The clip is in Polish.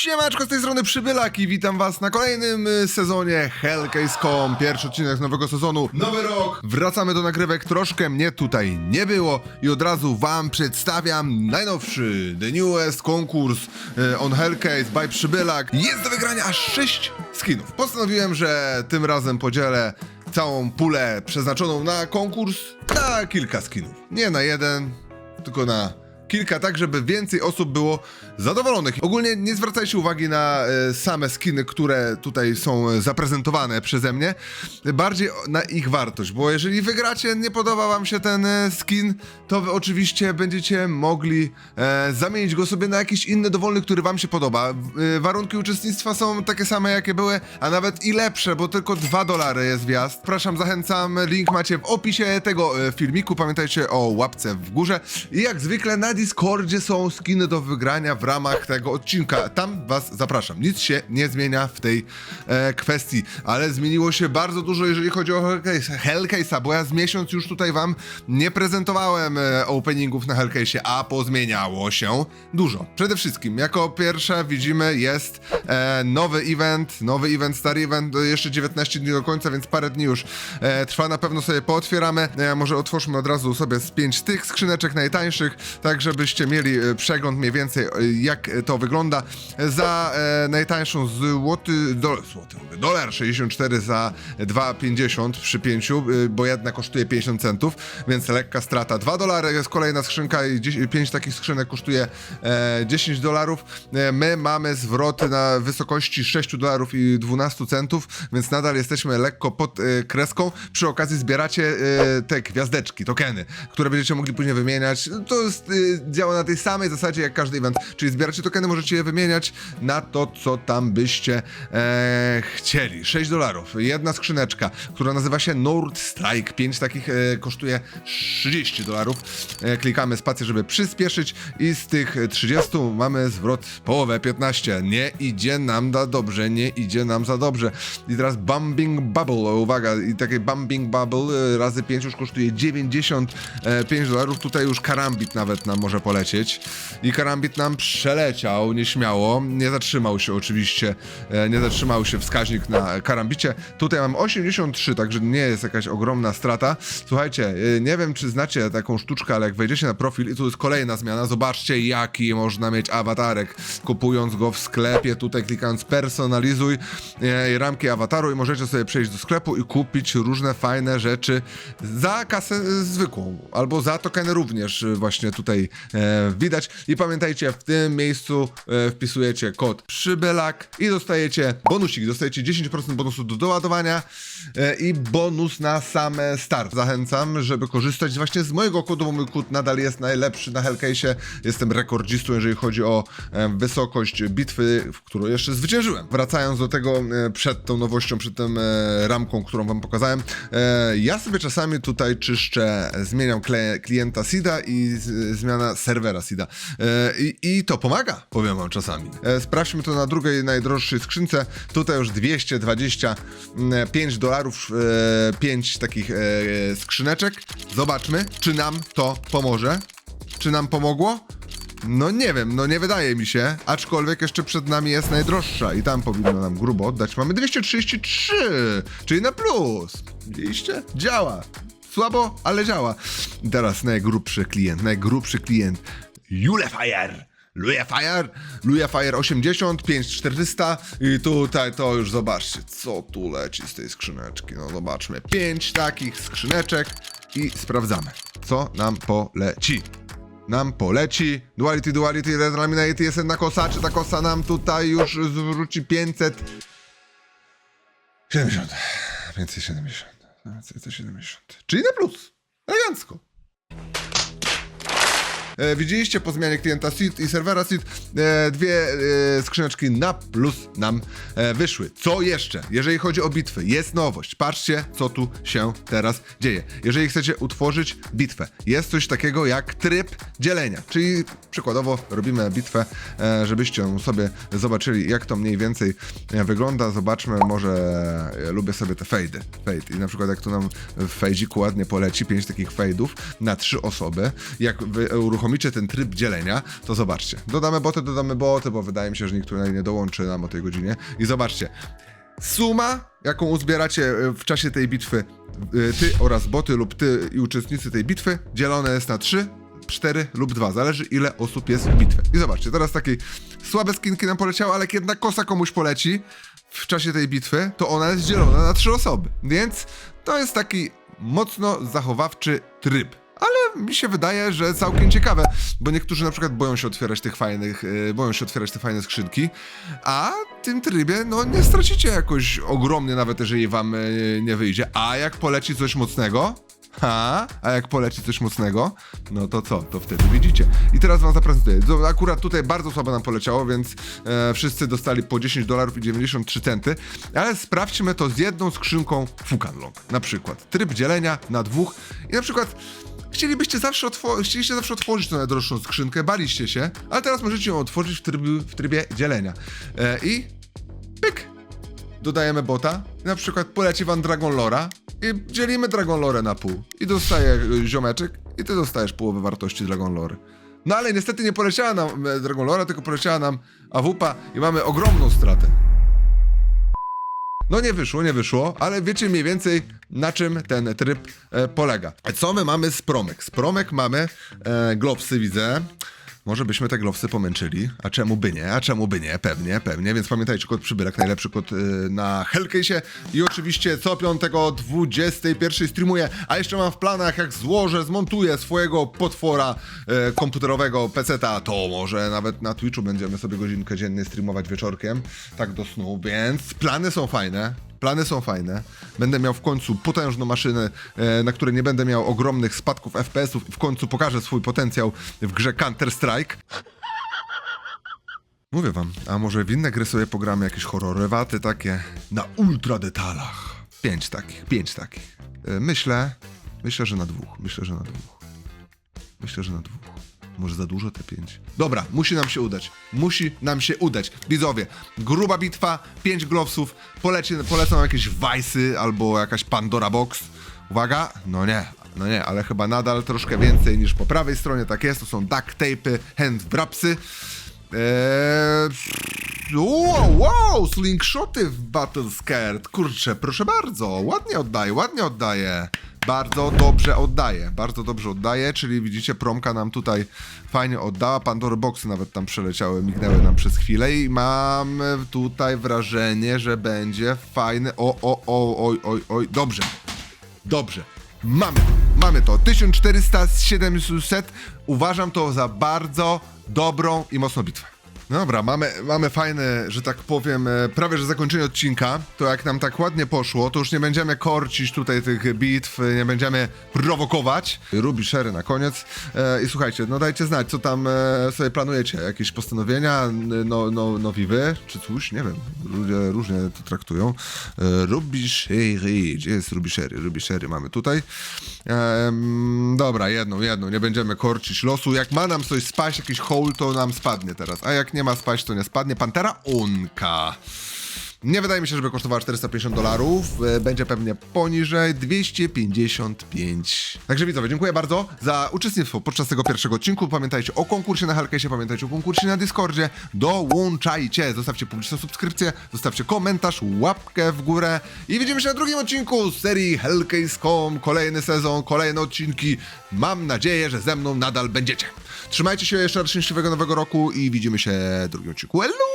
Siemaczko, z tej strony Przybylak i witam was na kolejnym y, sezonie Hellcase.com. Pierwszy odcinek nowego sezonu, nowy rok. Wracamy do nagrywek, troszkę mnie tutaj nie było i od razu wam przedstawiam najnowszy, the newest konkurs y, on Hellcase by Przybylak. Jest do wygrania aż 6 skinów. Postanowiłem, że tym razem podzielę całą pulę przeznaczoną na konkurs na kilka skinów. Nie na jeden, tylko na kilka, tak żeby więcej osób było zadowolonych. Ogólnie nie zwracajcie uwagi na e, same skiny, które tutaj są e, zaprezentowane przeze mnie, bardziej na ich wartość, bo jeżeli wygracie, nie podoba wam się ten e, skin, to wy oczywiście będziecie mogli zamienić go sobie na jakiś inny dowolny, który wam się podoba. Warunki uczestnictwa są takie same, jakie były, a nawet i lepsze, bo tylko 2 dolary jest wjazd. Zapraszam, zachęcam, link macie w opisie tego filmiku, pamiętajcie o łapce w górze i jak zwykle na Discordzie są skiny do wygrania w ramach tego odcinka. Tam was zapraszam. Nic się nie zmienia w tej e, kwestii, ale zmieniło się bardzo dużo, jeżeli chodzi o Hellcase, Hellcase'a, bo ja z miesiąc już tutaj wam nie prezentowałem e, openingów na Hellcase'ie, a pozmieniało się dużo. Przede wszystkim, jako pierwsze widzimy jest e, nowy event, nowy event, stary event, jeszcze 19 dni do końca, więc parę dni już e, trwa, na pewno sobie pootwieramy. E, może otwórzmy od razu sobie z 5 tych skrzyneczek najtańszych, tak żebyście mieli e, przegląd mniej więcej e, jak e, to wygląda. Za najtańszą złoty, do, złoty dolar 64 za 2,50 przy 5, y, bo jedna kosztuje 50 centów, więc lekka strata. 2 dolary jest kolejna skrzynka i 5 takich skrzynek kosztuje e, 10 dolarów. My mamy zwroty na wysokości 6 dolarów i 12 centów, więc nadal jesteśmy lekko pod kreską. Przy okazji zbieracie te gwiazdeczki, tokeny, które będziecie mogli później wymieniać. To jest, działa na tej samej zasadzie jak każdy event, czyli zbieracie tokeny, możecie je wymieniać na to, co tam byście e, chcieli. 6 dolarów. Jedna skrzyneczka, która nazywa się Nord Strike. 5 takich e, kosztuje 30 dolarów. E, klikamy spację, żeby przyspieszyć i z tych 30 mamy zwrot połowę, 15. Nie idzie nam za dobrze, nie idzie nam za dobrze. I teraz Bumping Bubble, uwaga, i takie Bumping Bubble e, razy 5 już kosztuje 95 dolarów. Tutaj już karambit nawet nam może polecieć. I karambit nam przeleciał nieśmiało. Nie zatrzymał się oczywiście, e, nie zatrzymał się wskaźnik na karambicie. Tutaj mam 83, także nie jest jakaś ogromna strata. Słuchajcie, e, nie wiem czy znacie taką sztuczkę, ale jak wejdziecie na profil i tu jest kolejna zmiana, zobaczcie jaki można mieć awatarek, kupując go w sklepie, tutaj klikając personalizuj e, ramki awataru i możecie sobie przejść do sklepu i kupić różne fajne rzeczy za kasę zwykłą, albo za tokeny również właśnie tutaj widać. I pamiętajcie, w tym miejscu e, wpisujecie kod przybelak i dostajecie bonusik, dostajecie 10% bonusu do doładowania e, i bonus na same start. Zachęcam, żeby korzystać właśnie z mojego kodu, bo mój kod nadal jest najlepszy na Hellcase'ie. Jestem rekordzistą, jeżeli chodzi o e, wysokość bitwy, w którą jeszcze zwyciężyłem. Wracając do tego e, przed tą nowością, przed tą e, ramką, którą wam pokazałem, e, ja sobie czasami tutaj czyszczę, zmieniam klienta SIDA i z, zmiana serwera SIDA. E, i, I to pomaga, powiem wam czasami. E, sprawdźmy to na drugiej najdroższej skrzynce. Tutaj już 225 dolarów, e, 5 takich e, skrzyneczek. Zobaczmy, czy nam to pomoże. Czy nam pomogło? No nie wiem, no nie wydaje mi się, aczkolwiek jeszcze przed nami jest najdroższa i tam powinno nam grubo oddać. Mamy 233, czyli na plus. Widzieliście? Działa. Słabo, ale działa. I teraz najgrubszy klient, najgrubszy klient. Julefire. Lujefire, Lujefire 80, 5400 i tutaj to już zobaczcie, co tu leci z tej skrzyneczki. No zobaczmy, 5 takich skrzyneczek i sprawdzamy, co nam poleci nam poleci. Duality, duality, red laminate jest jedna kosa, czy ta kosa nam tutaj już zwróci 500... 70. 570. 570. Czyli na plus. Elegancko. E, widzieliście po zmianie klienta SID i serwera SID e, dwie e, skrzyneczki na plus nam wyszły. Co jeszcze? Jeżeli chodzi o bitwy, jest nowość. Patrzcie, co tu się teraz dzieje. Jeżeli chcecie utworzyć bitwę, jest coś takiego jak tryb dzielenia, czyli przykładowo robimy bitwę, żebyście ją sobie zobaczyli, jak to mniej więcej wygląda. Zobaczmy, może e, lubię sobie te fejdy. Fade. I na przykład jak tu nam w fejdziku ładnie poleci pięć takich fejdów na trzy osoby. Jak wy uruchomicie uruchomicie ten tryb dzielenia, to zobaczcie. Dodamy boty, dodamy boty, bo wydaje mi się, że nikt tutaj nie dołączy nam o tej godzinie. I zobaczcie. Suma, jaką uzbieracie e, w czasie tej bitwy, e, ty oraz boty lub ty i uczestnicy tej bitwy, dzielone jest na 3, 4 lub 2. Zależy ile osób jest w bitwie. I zobaczcie, teraz takie słabe skinki nam poleciały, ale jak jedna kosa komuś poleci w czasie tej bitwy, to ona jest dzielona na 3 osoby. Więc to jest taki mocno zachowawczy tryb. Ale mi się wydaje, że całkiem ciekawe, bo niektórzy na przykład boją się otwierać tych fajnych, yy, boją się otwierać te fajne skrzynki, a w tym trybie, no nie stracicie jakoś ogromnie, nawet jeżeli wam yy, nie wyjdzie. A jak poleci coś mocnego, ha, a jak poleci coś mocnego, no to co, to wtedy widzicie. I teraz wam zaprezentuję. Akurat tutaj bardzo słabo nam poleciało, więc e, wszyscy dostali po 10 dolarów i 93 centy, ale sprawdźmy to z jedną skrzynką Fukanlong. Na przykład tryb dzielenia na dwóch i na przykład Chcielibyście zawsze, chcieliście zawsze otworzyć tę najdroższą skrzynkę, baliście się, ale teraz możecie ją otworzyć w, tryb, w trybie dzielenia. E, I pyk! Dodajemy bota, na przykład poleci wam Dragon Lora i dzielimy Dragon Lore na pół. I dostaje e, ziomeczek i ty dostajesz połowę wartości Dragon Lore. No ale niestety nie poleciała nam e, Dragon Lora, tylko poleciała nam AWP i mamy ogromną stratę. No nie wyszło, nie wyszło, ale wiecie mniej więcej na czym ten tryb e, polega. Co my mamy z promek? Z promek mamy e, glowsy, widzę. Może byśmy te glowsy pomęczyli, a czemu by nie, a czemu by nie, pewnie, pewnie, więc pamiętajcie, kod przybylek, najlepszy kod y, na Hellcase'ie. I oczywiście co piątego 21 streamuję, a jeszcze mam w planach, jak złożę, zmontuję swojego potwora e, komputerowego peceta, to może nawet na Twitchu będziemy sobie godzinkę dziennie streamować wieczorkiem, tak do snu, więc plany są fajne, Plany są fajne. Będę miał w końcu potężną maszynę, e, na której nie będę miał ogromnych spadków FPS-ów i w końcu pokażę swój potencjał w grze Counter-Strike. Mówię wam, a może w inne gry sobie pogramy jakieś horrorywaty takie na ultra detalach. Pięć takich, pięć takich. E, Myślę, myślę, że na dwóch. Myślę, że na dwóch. Myślę, że na dwóch. Może za dużo te pięć. Dobra, musi nam się udać. Musi nam się udać. Widzowie, gruba bitwa, pięć glowsów, poleci, polecą jakieś Vice'y albo jakaś Pandora Box. Uwaga, no nie, no nie, ale chyba nadal troszkę więcej niż po prawej stronie, tak jest, to są duct tape'y, hand wrapsy. Eee, wow, wow, slingshoty w Battle Scared. Kurczę, proszę bardzo, ładnie oddaje, ładnie oddaje. Bardzo dobrze oddaje, bardzo dobrze oddaje, czyli widzicie, promka nam tutaj fajnie oddała, Pandory Boxy nawet tam przeleciały, mignęły nam przez chwilę i mam tutaj wrażenie, że będzie fajny, o, o, o, oj, oj, oj, dobrze, dobrze. Mamy mamy to. 1400 z 700. Uważam to za bardzo dobrą i mocną bitwę. No Dobra, mamy, mamy fajne, że tak powiem, e, prawie że zakończenie odcinka. To jak nam tak ładnie poszło, to już nie będziemy korcić tutaj tych bitw, e, nie będziemy prowokować. Rubi Sherry na koniec. E, I słuchajcie, no dajcie znać, co tam sobie planujecie. Jakieś postanowienia, no, no, nowi wy, czy coś, nie wiem. Ludzie różnie to traktują. Rubi Sherry, gdzie jest Rubi Sherry? Rubi Sherry mamy tutaj. Dobra, jedną, jedną, nie będziemy korcić losu. Jak ma nam coś spaść, jakiś hole, to nam spadnie teraz. A jak nie ma spaść, to nie spadnie. Pantera Unka. Nie wydaje mi się, żeby kosztowała 450 dolarów. E, Będzie pewnie poniżej 255. Także widzowie, dziękuję bardzo za uczestnictwo podczas tego pierwszego odcinku. Pamiętajcie o konkursie na Hellcase'ie, pamiętajcie o konkursie na Discordzie. Dołączajcie, zostawcie publiczną subskrypcję, zostawcie komentarz, łapkę w górę i widzimy się na drugim odcinku z serii Hellcase.com. Kolejny sezon, kolejne odcinki. Mam nadzieję, że ze mną nadal będziecie. Trzymajcie się jeszcze raz szczęśliwego nowego roku i widzimy się w drugim odcinku. Hello!